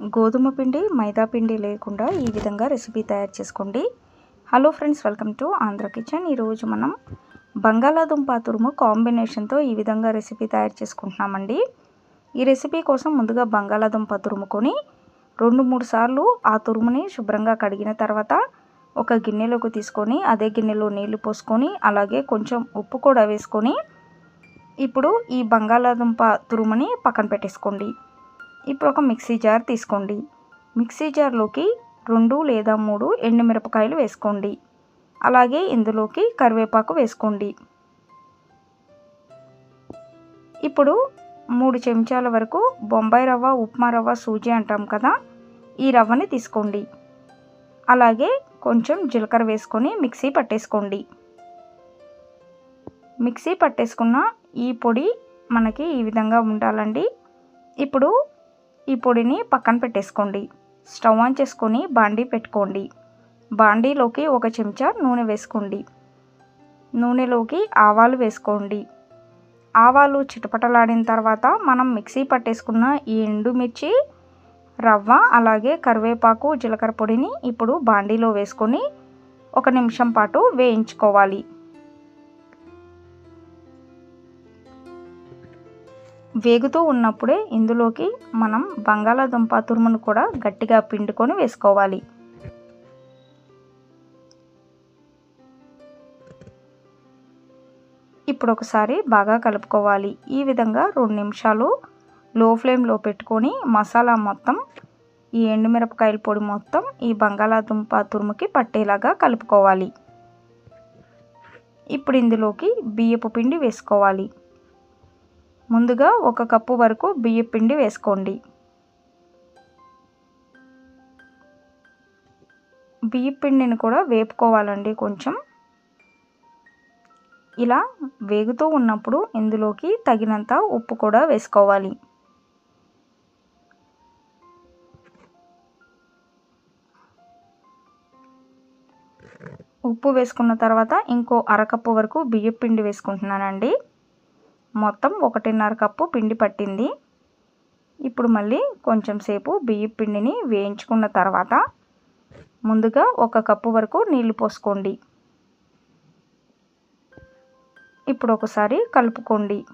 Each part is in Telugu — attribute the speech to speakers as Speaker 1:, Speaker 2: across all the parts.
Speaker 1: గోధుమ పిండి మైదా పిండి లేకుండా ఈ విధంగా రెసిపీ తయారు చేసుకోండి. Hello friends welcome to Andhra kitchen ఈరోజు మనం బంగాళాదుంప తురుము కాంబినేషన్తో ఈ విధంగా రెసిపీ తయారు చేసుకుంటున్నామండి. ఈ రెసిపీ కోసం ముందుగా బంగాళాదుంప తురుముకొని రెండు మూడు సార్లు ఆ తురుముని శుభ్రంగా కడిగిన తర్వాత ఒక గిన్నెలోకి తీసుకొని అదే గిన్నెలో నీళ్ళు పోసుకొని అలాగే కొంచెం ఉప్పు కూడా వేసుకొని ఇప్పుడు ఈ బంగాళాదుంప తురుముని పక్కన పెట్టేసుకోండి. ఇప్పుడు ఒక మిక్సీ జార్ తీసుకోండి. మిక్సీ జార్లోకి రెండు లేదా మూడు ఎండుమిరపకాయలు వేసుకోండి. అలాగే ఇందులోకి కరివేపాకు వేసుకోండి. ఇప్పుడు మూడు చెంచాల వరకు బొంబాయి రవ్వ ఉప్మా రవ్వ సూజీ అంటాం కదా ఈ రవ్వని తీసుకోండి. అలాగే కొంచెం జీలకర్ర వేసుకొని మిక్సీ పట్టేసుకోండి. మిక్సీ పట్టేసుకున్న ఈ పొడి మనకి ఈ విధంగా ఉండాలండి. ఇప్పుడు ఈ పొడిని పక్కన పెట్టేసుకోండి. స్టవ్ ఆన్ చేసుకొని బాండీ పెట్టుకోండి. బాండీలోకి ఒక చెంచా నూనె వేసుకోండి. నూనెలోకి ఆవాలు వేసుకోండి. ఆవాలు చిటపటలాడిన తర్వాత మనం మిక్సీ పట్టేసుకున్న ఈ ఎండుమిర్చి రవ్వ అలాగే కరివేపాకు జీలకర్ర పొడిని ఇప్పుడు బాండీలో వేసుకొని ఒక నిమిషం పాటు వేయించుకోవాలి. వేగుతూ ఉన్నప్పుడే ఇందులోకి మనం బంగాళాదుంప తురుమును కూడా గట్టిగా పిండుకొని వేసుకోవాలి. ఇప్పుడు ఒకసారి బాగా కలుపుకోవాలి. ఈ విధంగా రెండు నిమిషాలు లో ఫ్లేమ్లో పెట్టుకొని మసాలా మొత్తం ఈ ఎండుమిరపకాయల పొడి మొత్తం ఈ బంగాళాదుంప తురుముకి పట్టేలాగా కలుపుకోవాలి. ఇప్పుడు ఇందులోకి బియ్యపు పిండి వేసుకోవాలి. ముందుగా ఒక కప్పు వరకు బియ్య పిండి వేసుకోండి. బియ్య పిండిని కూడా వేపుకోవాలండి కొంచెం. ఇలా వేగుతూ ఉన్నప్పుడు ఇందులోకి తగినంత ఉప్పు కూడా వేసుకోవాలి. ఉప్పు వేసుకున్న తర్వాత ఇంకో అరకప్పు వరకు బియ్య పిండి వేసుకుంటున్నానండి. మొత్తం ఒకటిన్నర కప్పు పిండి పట్టింది. ఇప్పుడు మళ్ళీ కొంచెం సేపు బియ్య పిండిని వేయించుకున్న తర్వాత ముందుగా ఒక కప్పు వరకు నీళ్ళు పోసుకోండి. ఇప్పుడు ఒకసారి కలుపుకోండి.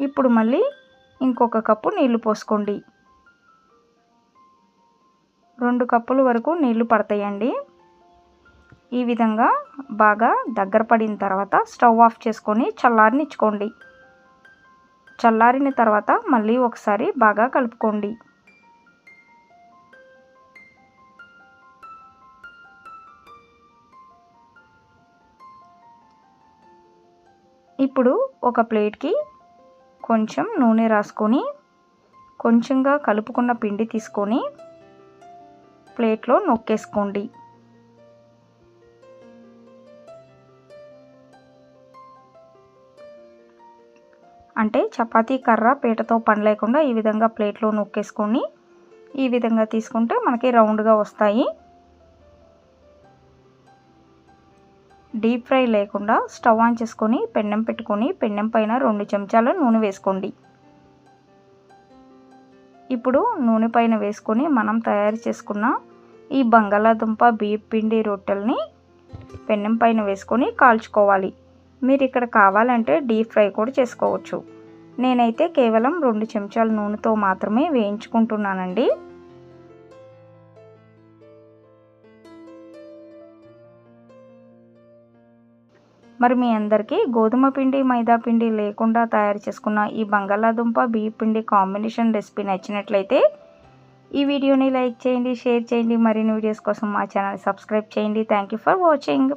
Speaker 1: ఇప్పుడు మళ్ళీ ఇంకొక కప్పు నీళ్ళు పోసుకోండి. రెండు కప్పుల వరకు నీళ్ళు పడతాయండి. ఈ విధంగా బాగా దగ్గర పడిన తర్వాత స్టవ్ ఆఫ్ చేసుకొని చల్లారనిచ్చుకోండి. చల్లారిన తర్వాత మళ్ళీ ఒకసారి బాగా కలుపుకోండి. ఇప్పుడు ఒక ప్లేట్కి కొంచెం నూనె రాసుకొని కొంచెంగా కలుపుకున్న పిండి తీసుకొని ప్లేట్లో నొక్కేసుకోండి. అంటే చపాతీ కర్ర పీటతో పని లేకుండా ఈ విధంగా ప్లేట్లో నొక్కేసుకొని ఈ విధంగా తీసుకుంటే మనకి రౌండ్గా వస్తాయి. డీప్ ఫ్రై లేకుండా స్టవ్ ఆన్ చేసుకొని పెన్నెం పెట్టుకొని పెన్నెం పైన రెండు చెంచాల నూనె వేసుకోండి. ఇప్పుడు నూనె పైన వేసుకొని మనం తయారు చేసుకున్న ఈ బంగాళాదుంప బియ్య పిండి రొట్టెల్ని పెన్నెం పైన వేసుకొని కాల్చుకోవాలి. మీరు ఇక్కడ కావాలంటే డీప్ ఫ్రై కూడా చేసుకోవచ్చు. నేనైతే కేవలం రెండు చెంచాల నూనెతో మాత్రమే వేయించుకుంటున్నానండి. మరి మీ అందరికీ గోధుమ పిండి మైదా పిండి లేకుండా తయారు చేసుకున్న ఈ బంగాళాదుంప బియ్య పిండి కాంబినేషన్ రెసిపీ నచ్చినట్లయితే ఈ వీడియోని లైక్ చేయండి షేర్ చేయండి. మరిన్ని వీడియోస్ కోసం మా ఛానల్ సబ్స్క్రైబ్ చేయండి. Thank you for watching.